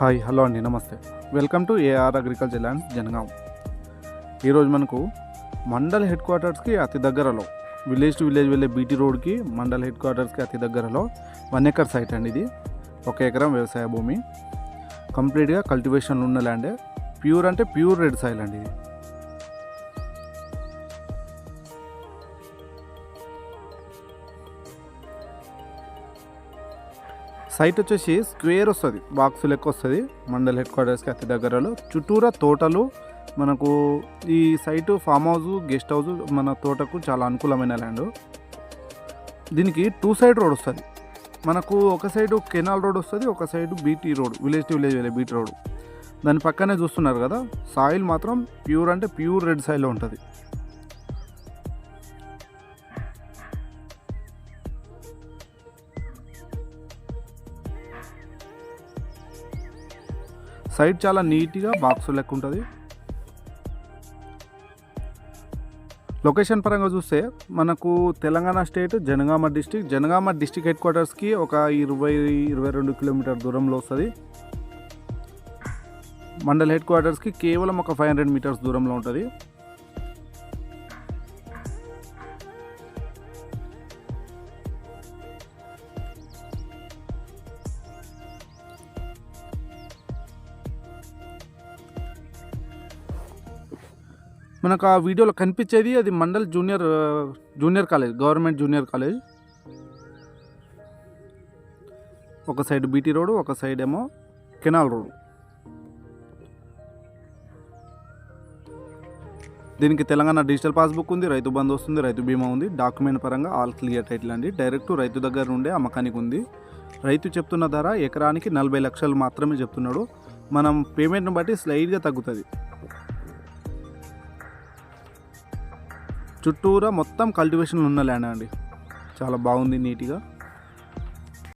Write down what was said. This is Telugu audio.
హాయ్ హలో అండి నమస్తే. Welcome to AR agriculture land Jangaon. ఈరోజు మనకు మండల్ హెడ్ క్వార్టర్స్కి అతి దగ్గరలో విలేజ్ టు విలేజ్ వెళ్ళే బీటీ రోడ్కి మండల్ హెడ్ క్వార్టర్స్కి అతి దగ్గరలో వన్ ఎకర్ సైట్ అండి ఇది. ఒక ఎకరం వ్యవసాయ భూమి. కంప్లీట్గా కల్టివేషన్లు ఉన్న ల్యాండే. ప్యూర్ అంటే ప్యూర్ రెడ్ సాయిల్ అండి ఇది. సైట్ వచ్చేసి స్క్వేర్ వస్తుంది బాక్స్ లెక్క వస్తుంది మండల్ హెడ్ క్వార్టర్స్కి అతి దగ్గరలో. చుట్టూరా తోటలు మనకు ఈ site farm house guest house మన తోటకు చాలా అనుకూలమైన ల్యాండ్ దీనికి టూ సైడ్ రోడ్ వస్తుంది. మనకు ఒక సైడు కెనాల్ రోడ్ వస్తుంది ఒక side BT road village to village వెళ్ళే బీటీ రోడ్ దాని పక్కనే చూస్తున్నారు కదా సాయిల్ మాత్రం ప్యూర్ అంటే ప్యూర్ రెడ్ సాయిల్లో ఉంటుంది. సైడ్ చాలా నీట్గా బాక్స్ లెక్క ఉంటుంది. లొకేషన్ పరంగా చూస్తే మనకు Telangana state Jangaon district Jangaon district head క్వార్టర్స్కి ఒక ఇరవై ఇరవై రెండు కిలోమీటర్ దూరంలో వస్తుంది. మండల్ హెడ్ క్వార్టర్స్కి కేవలం ఒక ఫైవ్ హండ్రెడ్ మీటర్స్ దూరంలో ఉంటుంది. మనకు ఆ వీడియోలో కనిపించేది అది mandal junior junior college government junior college. ఒక సైడ్ బీటీ రోడ్ ఒక సైడ్ ఏమో కెనాల్ రోడ్. దీనికి తెలంగాణ డిజిటల్ పాస్బుక్ ఉంది రైతు బంధు వస్తుంది రైతు బీమా ఉంది. డాక్యుమెంట్ పరంగా ఆల్ క్లియర్ టైటిల్ అండి డైరెక్ట్ రైతు దగ్గర నుండే అమ్మకానికి ఉంది. రైతు చెప్తున్న ధర ఎకరానికి నలభై లక్షలు మాత్రమే చెప్తున్నాడు. మనం పేమెంట్ని బట్టి స్లైడ్గా తగ్గుతుంది. చుట్టూరా మొత్తం కల్టివేషన్ ఉన్న ల్యాండ్ అండి. చాలా బాగుంది నీట్గా